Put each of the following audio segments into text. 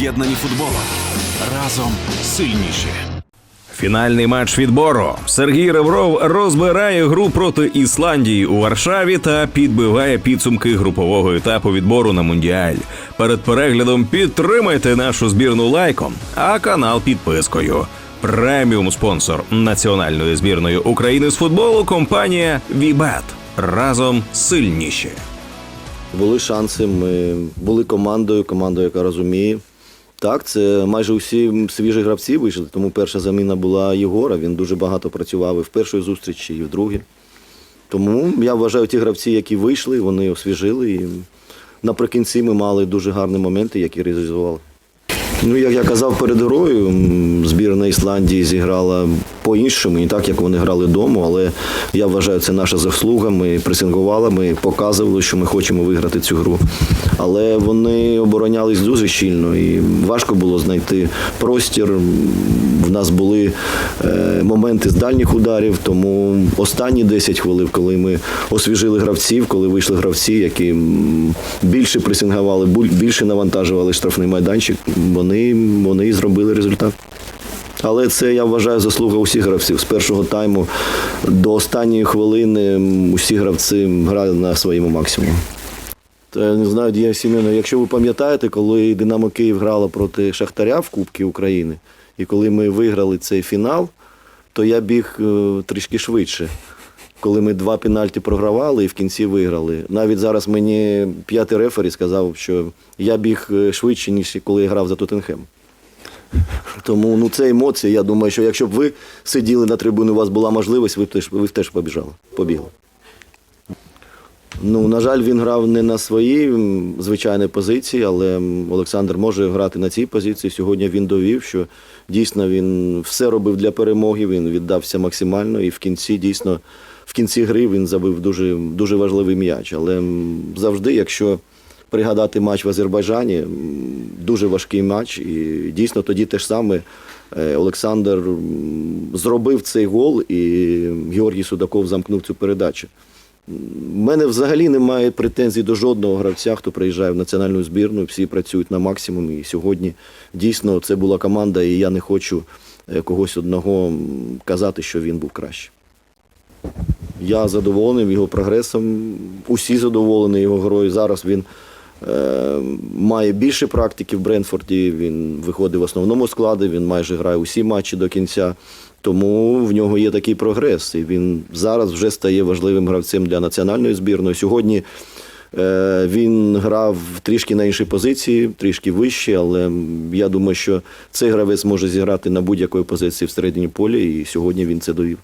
Об'єднані футболом. Разом сильніші. Фінальний матч відбору. Сергій Ребров розбирає гру проти Ісландії у Варшаві та підбиває підсумки групового етапу відбору на мундіаль. Перед переглядом підтримайте нашу збірну лайком, а канал підпискою. Преміум спонсор національної збірної України з футболу компанія Вібет. Разом сильніші. Були шанси. Ми були командою, командою, яка розуміє. Так, це майже усі свіжі гравці вийшли, тому перша заміна була Єгора. Він дуже багато працював і в першій зустрічі, і в другій. Тому я вважаю, ті гравці, які вийшли, вони освіжили. І наприкінці ми мали дуже гарні моменти, які реалізували. Ну, як я казав перед грою, збірна Ісландії зіграла по-іншому, не так, як вони грали вдома, але я вважаю, це наша заслуга. Ми пресингували, ми показували, що ми хочемо виграти цю гру. Але вони оборонялись дуже щільно і важко було знайти простір. В нас були е, моменти з дальніх ударів, тому останні 10 хвилин, коли ми освіжили гравців, коли вийшли гравці, які більше пресингували, більше навантажували штрафний майданчик, вони, вони зробили результат. Але це я вважаю заслуга усіх гравців. З першого тайму до останньої хвилини усі гравці грали на своєму максимумі. Я не знаю, Дія Сім'яна, якщо ви пам'ятаєте, коли Динамо Київ грала проти Шахтаря в Кубці України, і коли ми виграли цей фінал, то я біг е, трішки швидше. Коли ми два пенальті програвали і в кінці виграли. Навіть зараз мені п'ятий рефері сказав, що я біг е, швидше, ніж коли я грав за Тоттенхем. Тому ну, це емоції. Я думаю, що якщо б ви сиділи на трибуні, у вас була можливість, ви б теж, ви б теж побіжали, побігли. Ну, на жаль, він грав не на своїй звичайній позиції, але Олександр може грати на цій позиції. Сьогодні він довів, що дійсно він все робив для перемоги, він віддався максимально, і в кінці дійсно в кінці гри він забив дуже, дуже важливий м'яч. Але завжди, якщо пригадати матч в Азербайджані, дуже важкий матч, і дійсно тоді те ж саме. е, Олександр зробив цей гол, і Георгій Судаков замкнув цю передачу. У мене взагалі немає претензій до жодного гравця, хто приїжджає в національну збірну. Всі працюють на максимумі. І сьогодні дійсно це була команда, і я не хочу е, когось одного казати, що він був краще. Я задоволений його прогресом. Усі задоволені його грою. Зараз він е, має більше практики в Бренфорді. Він виходить в основному складі, він майже грає усі матчі до кінця. Тому в нього є такий прогрес. І він зараз вже стає важливим гравцем для національної збірної. Сьогодні е, він грав трішки на іншій позиції, трішки вище, але я думаю, що цей гравець може зіграти на будь-якої позиції в середині полі, і сьогодні він це довів.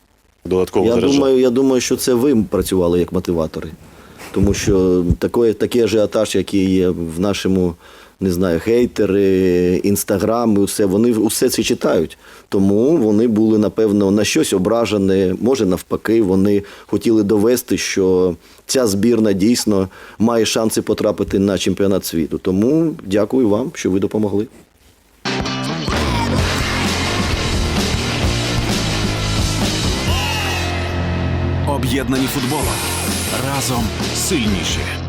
Додатково Я заряджав. думаю, я думаю, що це ви працювали як мотиватори. Тому що такий, такий ажіотаж, який є в нашому, не знаю, хейтери, інстаграм, і усе, вони усе це читають. Тому вони були, напевно, на щось ображені, може навпаки, вони хотіли довести, що ця збірна дійсно має шанси потрапити на чемпіонат світу. Тому дякую вам, що ви допомогли. Об'єднані футболом. Разом сильніші.